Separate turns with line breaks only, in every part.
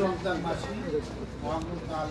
রমজান মাসে মহাগ্রহ কাল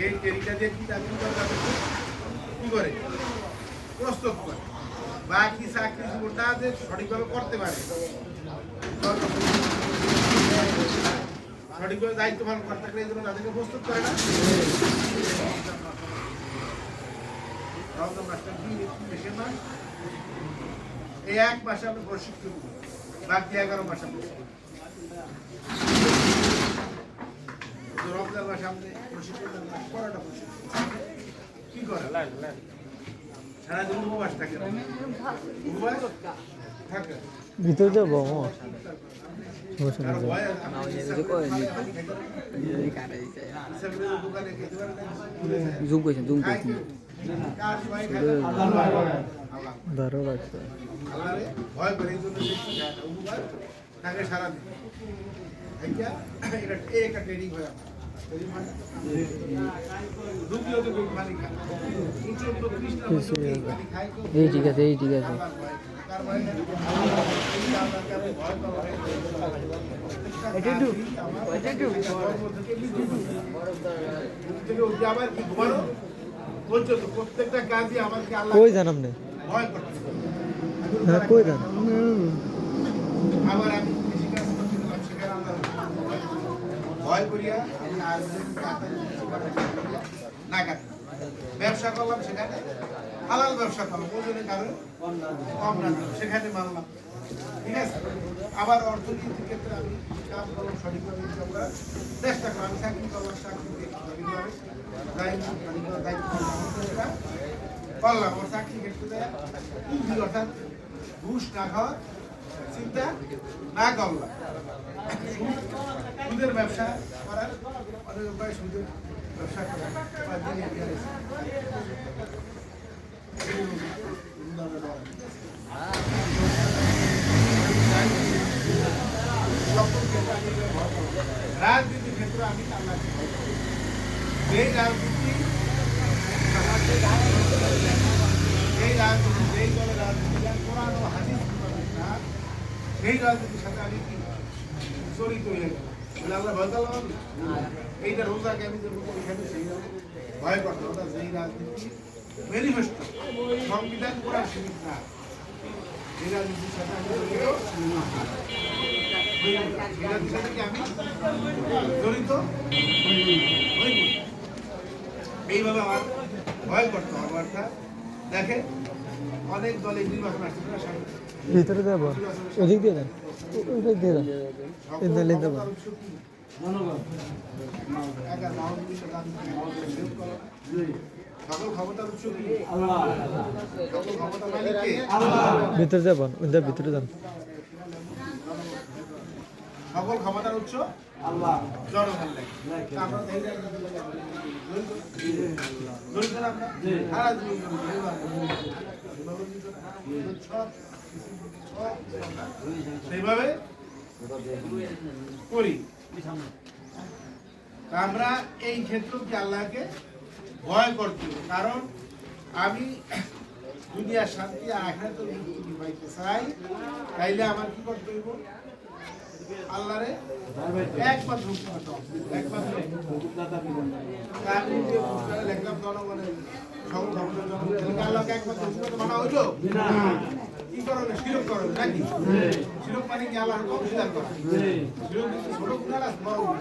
এই ট্রেনিংটা দিয়ে কি করে প্রস্তুত করে বাকি চাকরি জীবনটা যে সঠিকভাবে করতে পারে সঠিকভাবে দায়িত্ব পালন করতে থাকলে এই জন্য তাদেরকে প্রস্তুত করে না এই এক মাসে আমরা প্রশিক্ষণ বাকি এগারো মাস আমরা প্রশিক্ষণ দেন পড়াটা প্রশিক্ষণ কি করে উপবাস থাকে উপবাস থাকে
ভিতরে যাব আমার বসে না
কারও
যাব
ভয় আছে, আপনি ইচ্ছা করে খালি খালি খেতে পারেন। ইচ্ছা করে দোকানে খেতে পারেন না, স্কুলে যায়।
জুম করছেন জুম করছেন
কি? কার সবাই খায় না? আল্লাহ।
ধরো রাখতে
আল্লাহরে ভয় করে এই জন্য সে কি খায় না, উপবাস থাকে সারাদিন। এইটা, এটা একটা ট্রেনিং হয় আমার।
এই ঠিক আছে এই ঠিক আছে
আল্লাহর ভয়। কার ভয় নেই? ভয় করিয়া আমি করার না কাটি ব্যবসা করলাম সেখানে। হালাল ব্যবসা করলাম, ওজনে কারও কম না। সেখানে মানলাম। ঠিক আছে? আবার অর্থনীতির ক্ষেত্রে আমি কাজ করলাম, সঠিকভাবে ইনকাম করার চেষ্টা করলাম। আমি চাকরি করলাম, চাকরি সঠিকভাবে দায়িত্ব দায়িত্ব করলাম আমার চাকরি ক্ষেত্রে অর্থাৎ ঘুষ না খাওয়ার চিন্তা না করলাম সুদ- সুদের ব্যবসা করার অনেক উপায় সুদের ব্যবসা করার রাজনীতির ক্ষেত্রে আমি আল্লাহকে ভয় করি। যেই রাজনীতি যেই রাজনীতি, যেই দলের রাজনীতি কোরআন ও হাদিস না সেই রাজনীতির সাথে আমি কি জড়িত হয়ে গেলাম? বলে আল্লাহ ভয় পেলাম? এইটা রোজাকে আমি যে রোজা এখানে সেই ভয় করতাম অর্থাৎ যেই রাজনীতি ম্যানিফেস্টো সংবিধান কোরআন শরীফ না। এই রাজনীতির সাথে আমি কি আমি জড়িত? এইভাবে আমার ভয় করতে হবে। দেখেন অনেক দলে নির্বাচন আসছে।
ভিতরে যাব ওদিক দিয়ে দেন। ওই দিক দিয়ে দেন।
ক্ষমতার মালিক কে
ভিতরে যাবেন ভিতরে যান
সকল ক্ষমতার উৎস? আমরা সেইভাবে করি তা আমরা এই ক্ষেত্রে কি আল্লাহকে ভয় হবে। কারণ আমি দুনিয়ার শান্তি আখেরাতে মুক্তি পাইতে চাই, তাইলে আমার কি করতে হইব আল্লাহরে একমাত্র। একমাত্র লিখলাম জনগণের ধর্মের জনগণ, আল্লাহকে একমাত্র মানা হইল? কি করবে শিরক করবে নাকি? শিরক মানে কি? আল্লাহর অংশীদার করা। শিরক ছোট গুনাহ না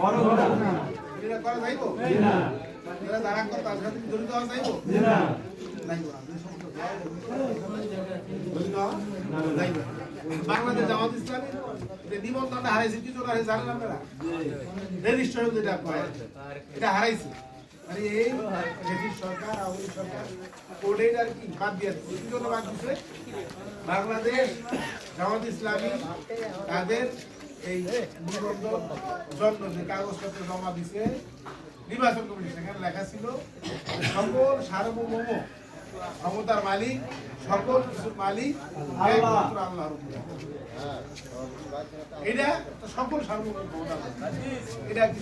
বড় গুনাহ? এটা করা যাইবো? এরা যারা করে তার সাথে জড়িত হওয়া যাইবো? না। যাইবো না। বাংলাদেশ জামাত ইসলামী যে হারাইছে, কি জন্য হারাইছে জানেন আপনারা? যেটা করে এটা হারাইছে। মানে এই সরকার, আওয়ামী সরকার কোর্টে আর কি বাদ দিয়েছে। কি জন্য বাংলাদেশ জামাত ইসলামী তাদের এই নিবন্ধন জন্য যে কাগজপত্র জমা দিছে নির্বাচন কমিশন সেখানে লেখা ছিল, সকল সার্বভৌম ক্ষমতার মালিক সকল কিছুর মালিক একমাত্র আল্লাহর এটা তো সকল সার্বভৌম ক্ষমতা এটা কি